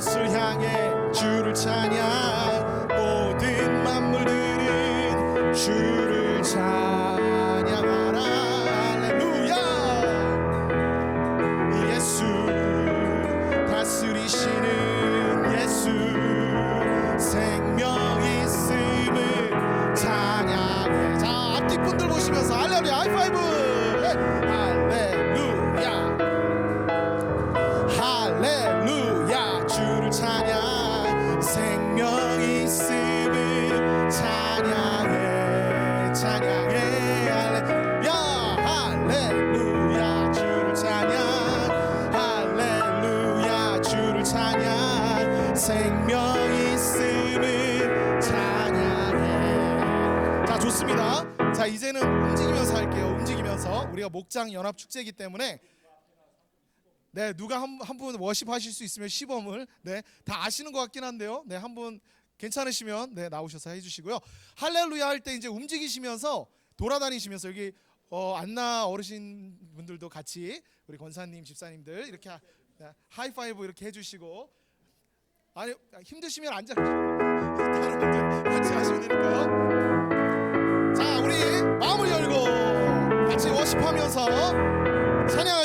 곳을 향해 주를 찬양 모든 만물들은 주를 찬양 좋습니다 자 이제는 움직이면서 할게요 움직이면서 우리가 목장 연합 축제이기 때문에 네, 누가 한분 워십 하실 수 있으면 시범을 네, 다 아시는 것 같긴 한데요. 네, 한 분 괜찮으시면 네, 나오셔서 해 주시고요. 할렐루야 할 때 이제 움직이시면서 돌아다니시면서 여기 어, 안나 어르신 분들도 같이 우리 권사님, 집사님들 이렇게 하, 네, 하이파이브 이렇게 해 주시고 아니 힘드시면 앉아 다른 분들 같이 하시면 되니까요. 워십하면서 찬양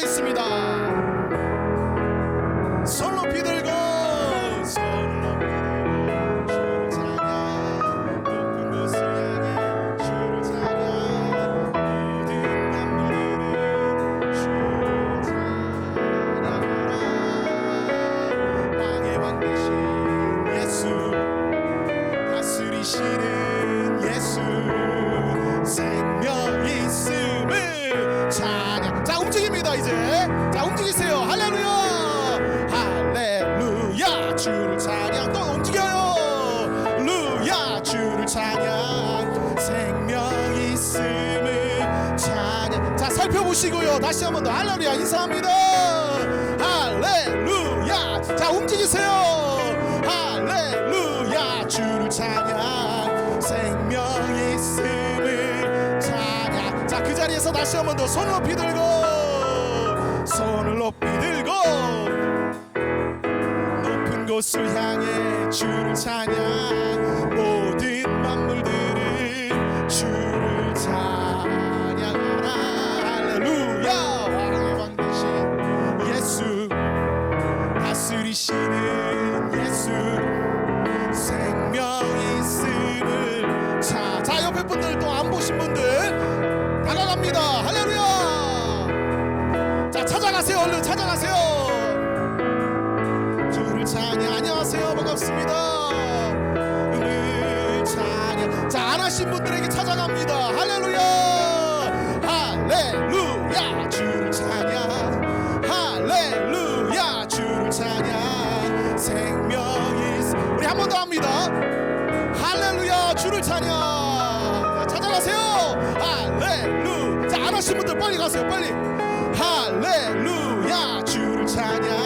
살펴보시고요 다시 한 번 더. 할렐루야 인사합니다. 할렐루야. 자 움직이세요. 할렐루야. 주를 찬양. 생명 있음을 찬양. 자그 자리에서 다시 한 번 더 손을 높이 들고 손을 높이 들고 높은 곳을 향해 주를 찬양. 모든 만물들 분들 또 안 보신 분들 다가갑니다. 할렐루야! 자 찾아가세요 얼른 찾아가세요. 주를 찬양 안녕하세요 반갑습니다. 주를 찬양. 자안 하신 분들에게 찾아갑니다. 할렐루야! 할렐루야! 주를 찬양. 할렐루야! 주를 찬양. 생명이 있- 우리 한 번 더 합니다 할렐루 자안 하신 분들 빨리 가세요 빨리. 할렐루야 주를 찬양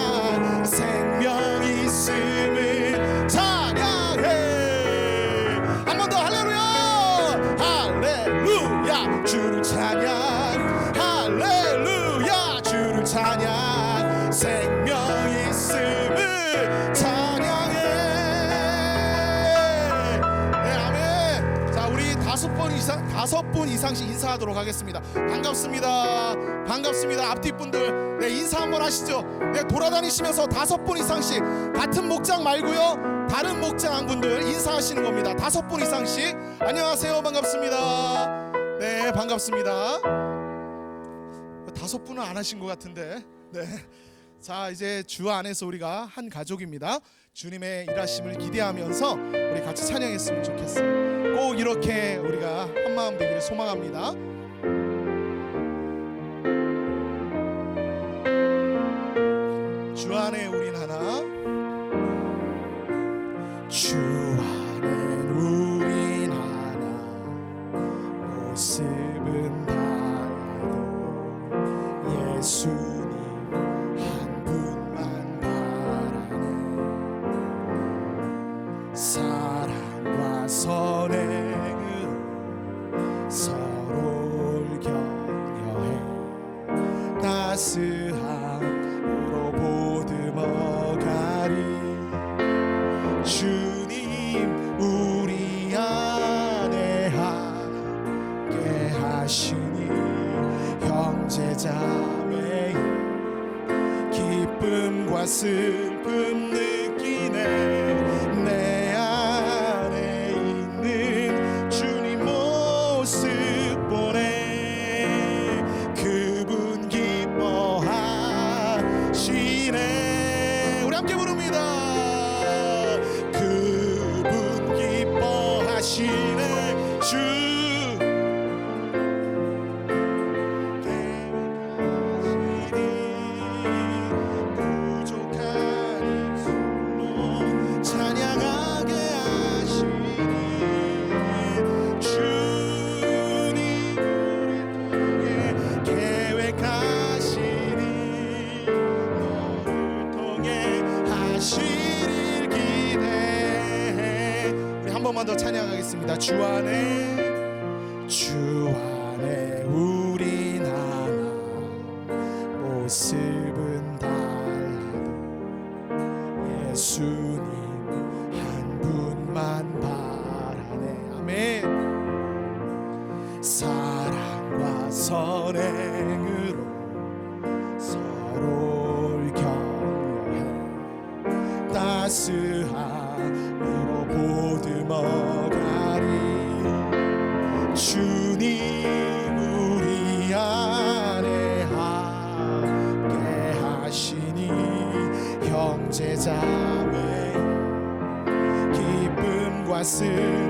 1분 이상씩 인사하도록 하겠습니다. 반갑습니다. 반갑습니다. 앞뒤 분들 네, 인사 한번 하시죠. 네, 돌아다니시면서 다섯 분 이상씩 같은 목장 말고요. 다른 목장 분들 인사하시는 겁니다. 다섯 분 이상씩 안녕하세요. 반갑습니다. 네, 반갑습니다. 다섯 분은 안 하신 것 같은데. 네. 자, 이제 주 안에서 우리가 한 가족입니다. 주님의 일하심을 기대하면서 우리 같이 찬양했으면 좋겠습니다. 꼭 이렇게 우리가 한 마음 되기를 소망합니다. see. 주 안에 주 안에 우린 하나 모습은 달라도 예수님 한 분만 바라네. 아멘. 사랑과 선행으로 서로를 격려해 따스함으로 보듬어 기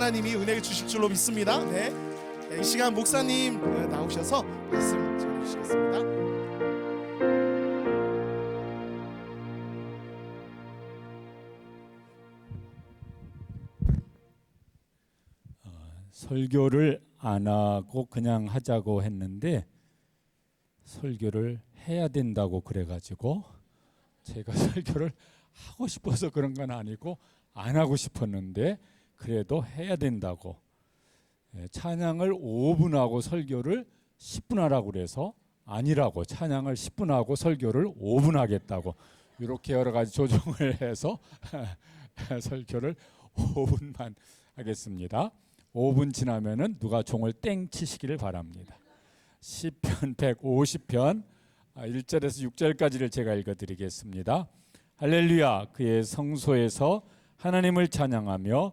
하나님이 은혜를 주실 줄로 믿습니다. 네, 네, 이 시간 목사님 네, 나오셔서 말씀 전해주시겠습니다. 설교를 안 하고 그냥 하자고 했는데 설교를 해야 된다고 그래가지고 제가 설교를 하고 싶어서 그런 건 아니고 안 하고 싶었는데 그래도 해야 된다고 예, 찬양을 5분 하고 설교를 10분 하라고 그래서 아니라고 찬양을 10분 하고 설교를 5분 하겠다고 이렇게 여러 가지 조정을 해서 설교를 5분만 하겠습니다. 5분 지나면은 누가 종을 땡 치시기를 바랍니다. 시편 150편 1절에서 6절까지를 제가 읽어 드리겠습니다. 할렐루야 그의 성소에서 하나님을 찬양하며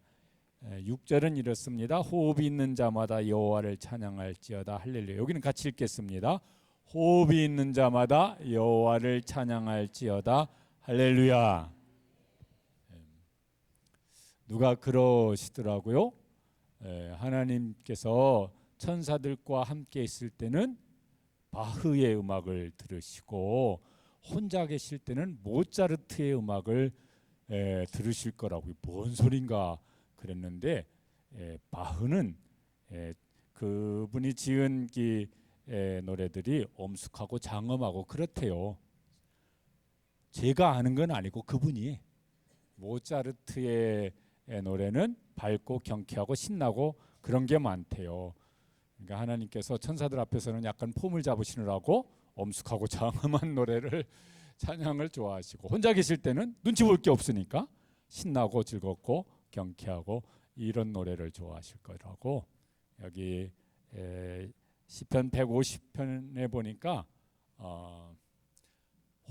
6절은 이렇습니다. 호흡이 있는 자마다 여호와를 찬양할지어다. 할렐루야. 여기는 같이 읽겠습니다. 호흡이 있는 자마다 여호와를 찬양할지어다. 할렐루야. 누가 그러시더라고요. 에, 하나님께서 천사들과 함께 있을 때는 바흐의 음악을 들으시고 혼자 계실 때는 모차르트의 음악을 에, 들으실 거라고 뭔 소린가 그랬는데 에, 바흐는 에, 그분이 지은 기 에, 노래들이 엄숙하고 장엄하고 그렇대요. 제가 아는 건 아니고 그분이 모차르트의 에, 노래는 밝고 경쾌하고 신나고 그런 게 많대요. 그러니까 하나님께서 천사들 앞에서는 약간 폼을 잡으시느라고 엄숙하고 장엄한 노래를 찬양을 좋아하시고 혼자 계실 때는 눈치 볼 게 없으니까 신나고 즐겁고 경쾌하고 이런 노래를 좋아하실 거라고 여기 에, 시편 150편에 보니까 어,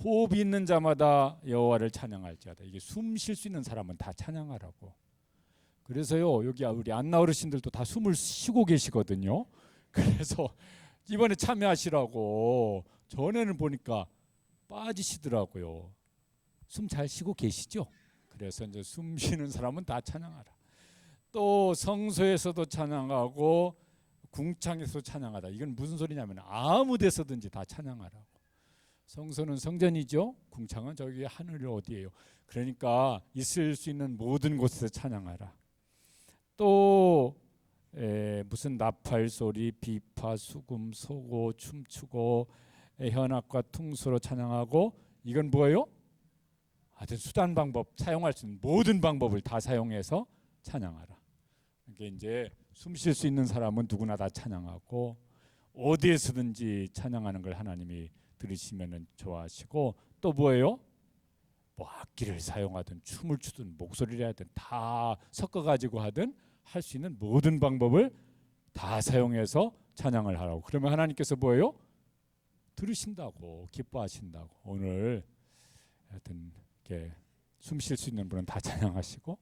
호흡이 있는 자마다 여호와를 찬양할지어다. 이게 숨 쉴 수 있는 사람은 다 찬양하라고. 그래서요 여기 우리 안나 어르신들도 다 숨을 쉬고 계시거든요. 그래서 이번에 참여하시라고 전에는 보니까 빠지시더라고요. 숨 잘 쉬고 계시죠? 그래서 이제 숨 쉬는 사람은 다 찬양하라. 또 성소에서도 찬양하고 궁창에서 찬양하다. 이건 무슨 소리냐면 아무 데서든지 다 찬양하라고. 성소는 성전이죠. 궁창은 저기 하늘 어디예요. 그러니까 있을 수 있는 모든 곳에서 찬양하라. 또 에, 무슨 나팔 소리, 비파, 수금, 소고, 춤추고 에, 현악과 퉁소로 찬양하고 이건 뭐예요? 하여튼 수단 방법 사용할 수 있는 모든 방법을 다 사용해서 찬양하라. 이게 이제 숨 쉴 수 있는 사람은 누구나 다 찬양하고 어디에서든지 찬양하는 걸 하나님이 들으시면은 좋아하시고 또 뭐예요? 뭐 악기를 사용하든 춤을 추든 목소리를 하든 다 섞어 가지고 하든 할 수 있는 모든 방법을 다 사용해서 찬양을 하라고. 그러면 하나님께서 뭐예요? 들으신다고 기뻐하신다고. 오늘 하여튼 이렇게 숨 쉴 수 있는 분은 다 찬양하시고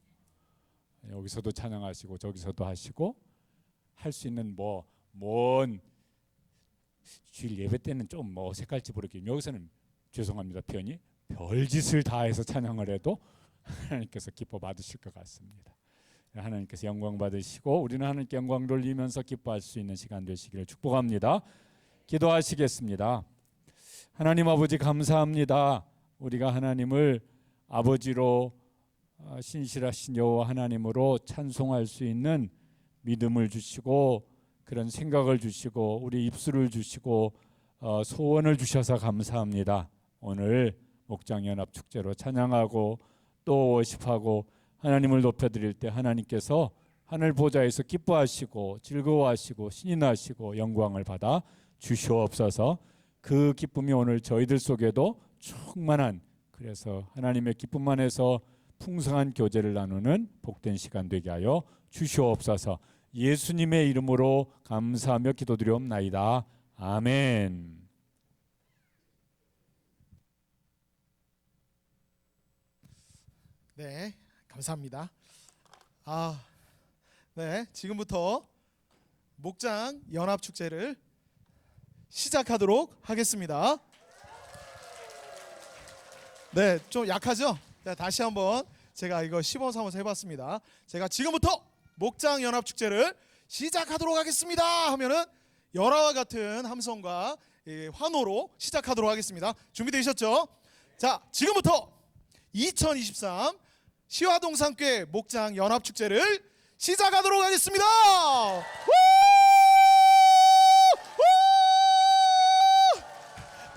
여기서도 찬양하시고 저기서도 하시고 할 수 있는 뭐뭔 주일 예배 때는 좀 뭐 어색할지 모르겠지만 여기서는 죄송합니다 표현이 별짓을 다해서 찬양을 해도 하나님께서 기뻐 받으실 것 같습니다. 하나님께서 영광 받으시고 우리는 하나님께 영광 돌리면서 기뻐할 수 있는 시간 되시기를 축복합니다. 기도하시겠습니다. 하나님 아버지 감사합니다. 우리가 하나님을 아버지로 어, 신실하신 여호와 하나님으로 찬송할 수 있는 믿음을 주시고 그런 생각을 주시고 우리 입술을 주시고 어, 소원을 주셔서 감사합니다. 오늘 목장 연합 축제로 찬양하고 또 워십하고 하나님을 높여드릴 때 하나님께서 하늘 보좌에서 기뻐하시고 즐거워하시고 신이 나시고 영광을 받아 주시옵소서. 그 기쁨이 오늘 저희들 속에도 충만한 그래서 하나님의 기쁨 안에서 풍성한 교제를 나누는 복된 시간 되게 하여 주시옵소서. 예수님의 이름으로 감사하며 기도드리옵나이다. 아멘. 네, 감사합니다. 아, 네, 지금부터 목장 연합 축제를 시작하도록 하겠습니다. 네, 좀 약하죠? 네, 다시 한번 제가 이거 시범 삼아서 해봤습니다. 제가 지금부터 목장 연합 축제를 시작하도록 하겠습니다. 하면은 열화와 같은 함성과 이 환호로 시작하도록 하겠습니다. 준비되셨죠? 자, 지금부터 2023 시화동산교회 목장 연합 축제를 시작하도록 하겠습니다.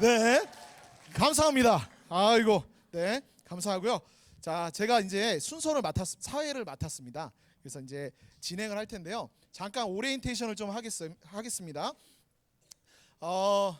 네, 감사합니다. 아이고, 네, 감사하고요. 자, 제가 이제 순서를 맡았, 사회를 맡았습니다. 그래서 이제 진행을 할 텐데요. 잠깐 오리엔테이션을 좀 하겠, 하겠습니다. 어,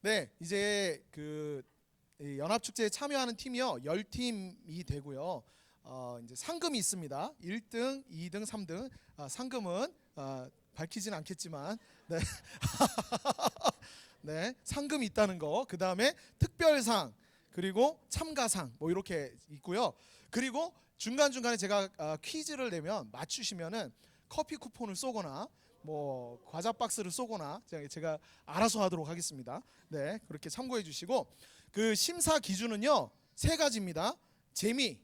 네, 이제 그이 연합 축제에 참여하는 팀이요. 10팀이 되고요. 어, 이제 상금이 있습니다. 1등, 2등, 3등. 아, 상금은 아, 밝히진 않겠지만 네. 네, 상금이 있다는 거. 그 다음에 특별상 그리고 참가상 뭐 이렇게 있고요. 그리고 중간중간에 제가 아, 퀴즈를 내면 맞추시면은 커피 쿠폰을 쏘거나 뭐 과자 박스를 쏘거나 제가- 알아서 하도록 하겠습니다. 네, 그렇게 참고해 주시고 그 심사 기준은요 세 가지입니다. 재미,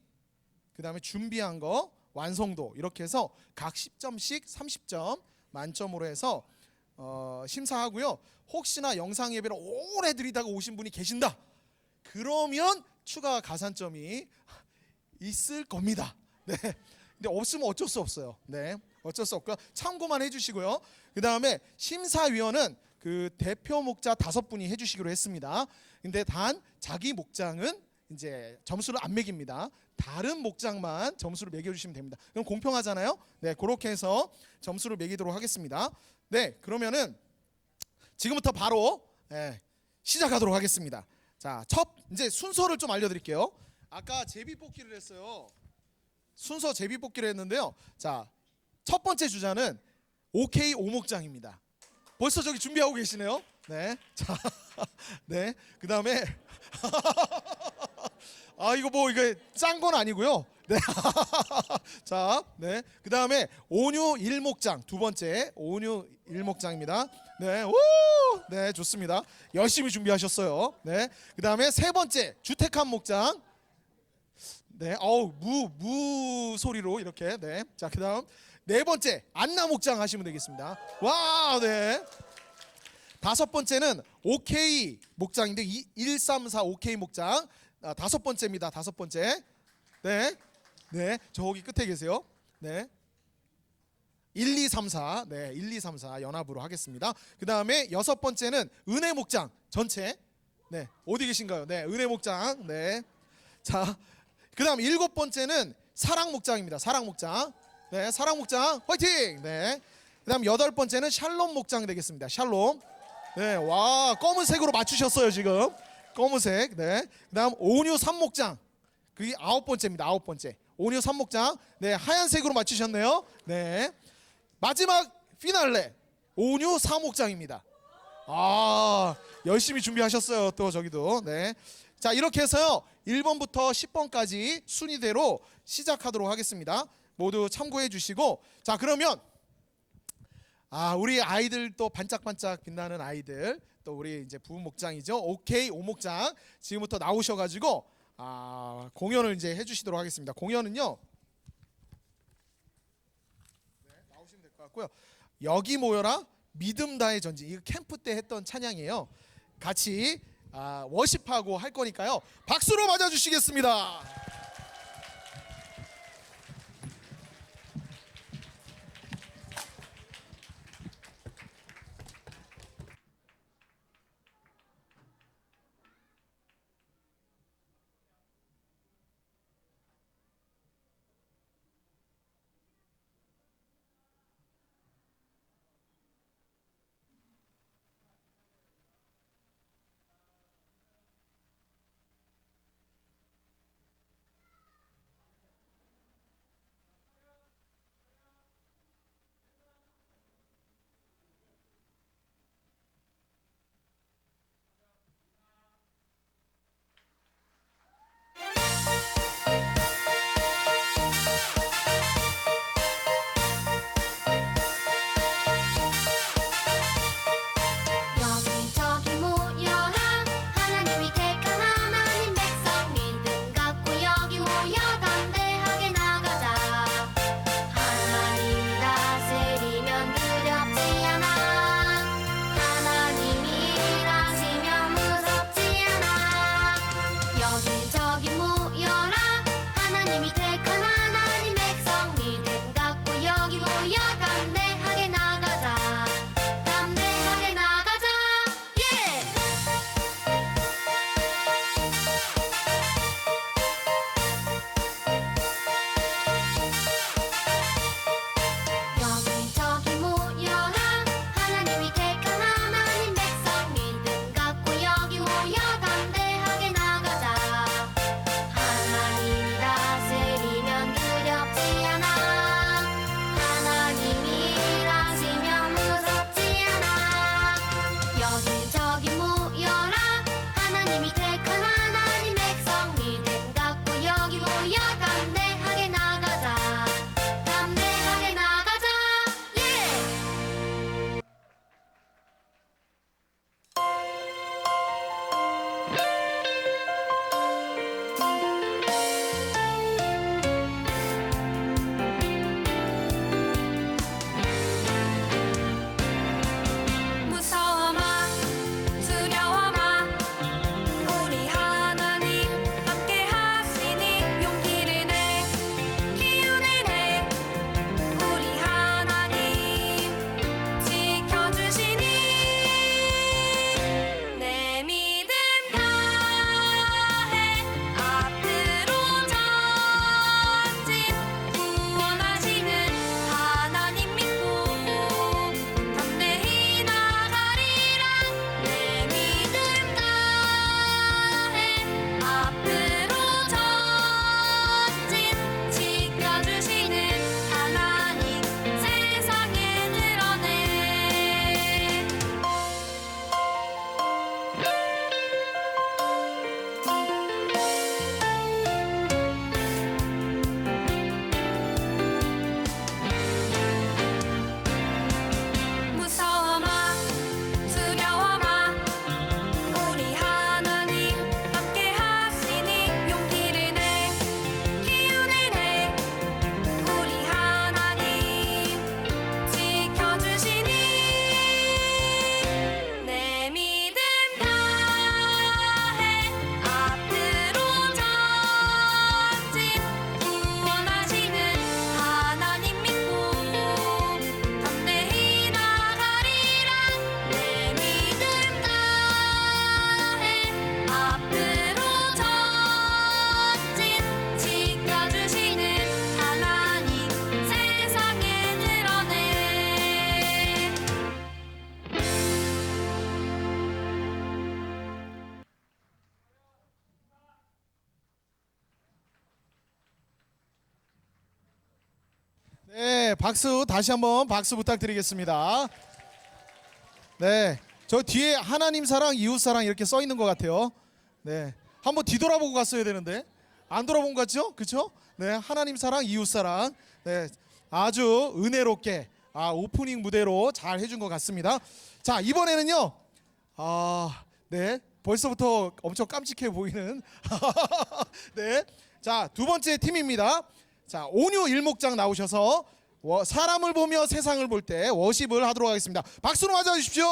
그 다음에 준비한 거, 완성도 이렇게 해서 각 10점씩 30점 만점으로 해서 어, 심사하고요. 혹시나 영상 예배를 오래 드리다가 오신 분이 계신다. 그러면 추가 가산점이 있을 겁니다. 네. 근데 없으면 어쩔 수 없어요. 네. 어쩔 수 없고요. 참고만 해주시고요. 그 다음에 심사위원은 그 대표 목자 다섯 분이 해주시기로 했습니다. 근데 단 자기 목장은 이제 점수를 안 매깁니다. 다른 목장만 점수를 매겨주시면 됩니다. 그럼 공평하잖아요. 네, 그렇게 해서 점수를 매기도록 하겠습니다. 네, 그러면은 지금부터 바로 예, 시작하도록 하겠습니다. 자, 첫 이제 순서를 좀 알려드릴게요. 아까 제비 뽑기를 했어요. 순서 제비 뽑기를 했는데요. 자, 첫 번째 주자는 OK 오목장입니다. 벌써 저기 준비하고 계시네요. 네, 자, 네, 그 다음에 아 이거 뭐 이거 짠건 아니고요. 네, 자, 네, 그 다음에 온유 일목장 두 번째 온유 일목장입니다. 네, 오, 네, 좋습니다. 열심히 준비하셨어요. 네, 그 다음에 세 번째 주택한 목장. 네, 어우 무 무 소리로 이렇게 네, 자 그다음 네 번째 안나 목장 하시면 되겠습니다. 와, 네. 다섯 번째는 OK 목장인데 134 OK 목장 아, 다섯 번째입니다. 다섯 번째. 네. 네. 저기 끝에 계세요. 네. 1, 2, 3, 4. 네. 1, 2, 3, 4 연합으로 하겠습니다. 그 다음에 여섯 번째는 은혜 목장 전체. 네. 어디 계신가요? 네. 은혜 목장. 네. 자. 그 다음 일곱 번째는 사랑 목장입니다. 사랑 목장. 네. 사랑 목장. 화이팅. 네. 그 다음 여덟 번째는 샬롬 목장 되겠습니다. 샬롬. 네, 와 검은색으로 맞추셨어요 지금 검은색. 네, 그 다음 온유 삼목장 그게 아홉 번째입니다. 아홉 번째 온유 삼목장. 네, 하얀색으로 맞추셨네요. 네, 마지막 피날레 온유 사목장입니다. 아 열심히 준비하셨어요 또 저기도. 네, 자 이렇게 해서요 1번부터 10번까지 순위대로 시작하도록 하겠습니다. 모두 참고해 주시고 자 그러면 아 우리 아이들 또 반짝반짝 빛나는 아이들 또 우리 이제 부부 목장이죠 오케이 오목장 지금부터 나오셔 가지고 아 공연을 이제 해 주시도록 하겠습니다 공연은요 네, 나오시면 될 것 같고요. 여기 모여라 믿음 다의 전진 이거 캠프 때 했던 찬양이에요. 같이 아, 워십하고 할 거니까요. 박수로 맞아주시겠습니다. 네, 박수 다시 한번 박수 부탁드리겠습니다. 네, 저 뒤에 하나님 사랑, 이웃 사랑 이렇게 써 있는 것 같아요. 네, 한번 뒤돌아보고 갔어야 되는데 안 돌아본 것 같죠? 그렇죠? 네, 하나님 사랑, 이웃 사랑. 네, 아주 은혜롭게 아, 오프닝 무대로 잘 해준 것 같습니다. 자, 이번에는요. 아, 네, 벌써부터 엄청 깜찍해 보이는. 네, 자, 두 번째 팀입니다. 자, 온유 일목장 나오셔서 워- 사람을 보며 세상을 볼 때 워십을 하도록 하겠습니다. 박수로 맞아 주십시오.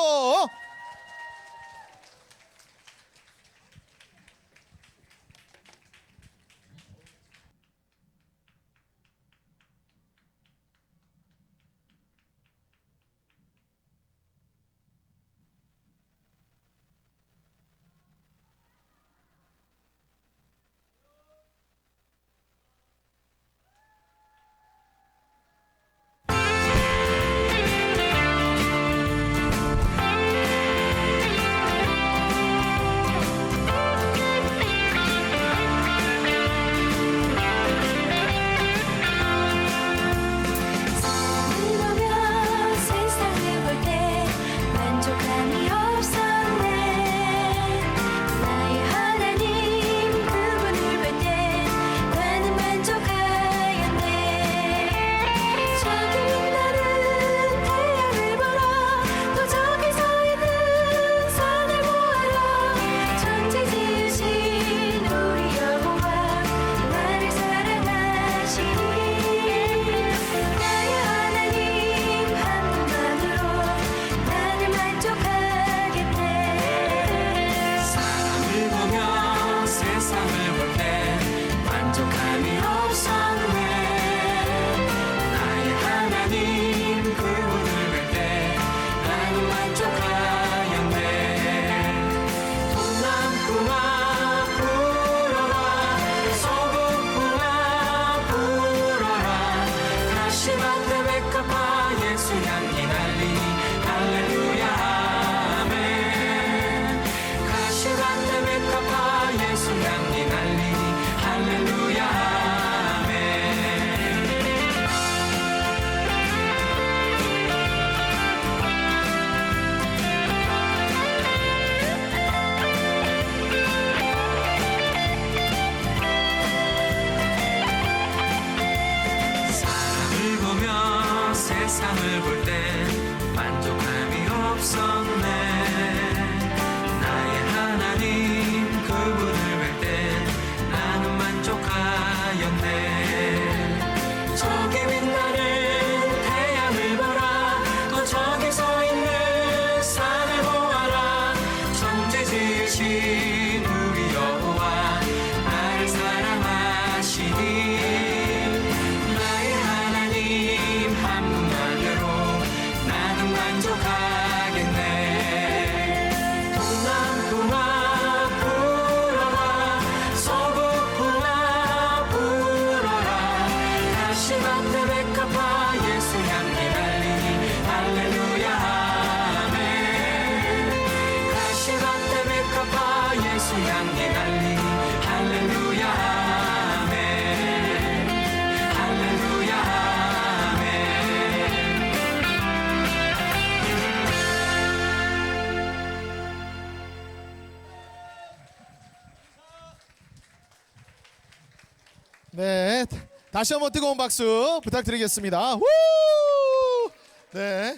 다시 한번 뜨거운 박수 부탁드리겠습니다. 후! 네,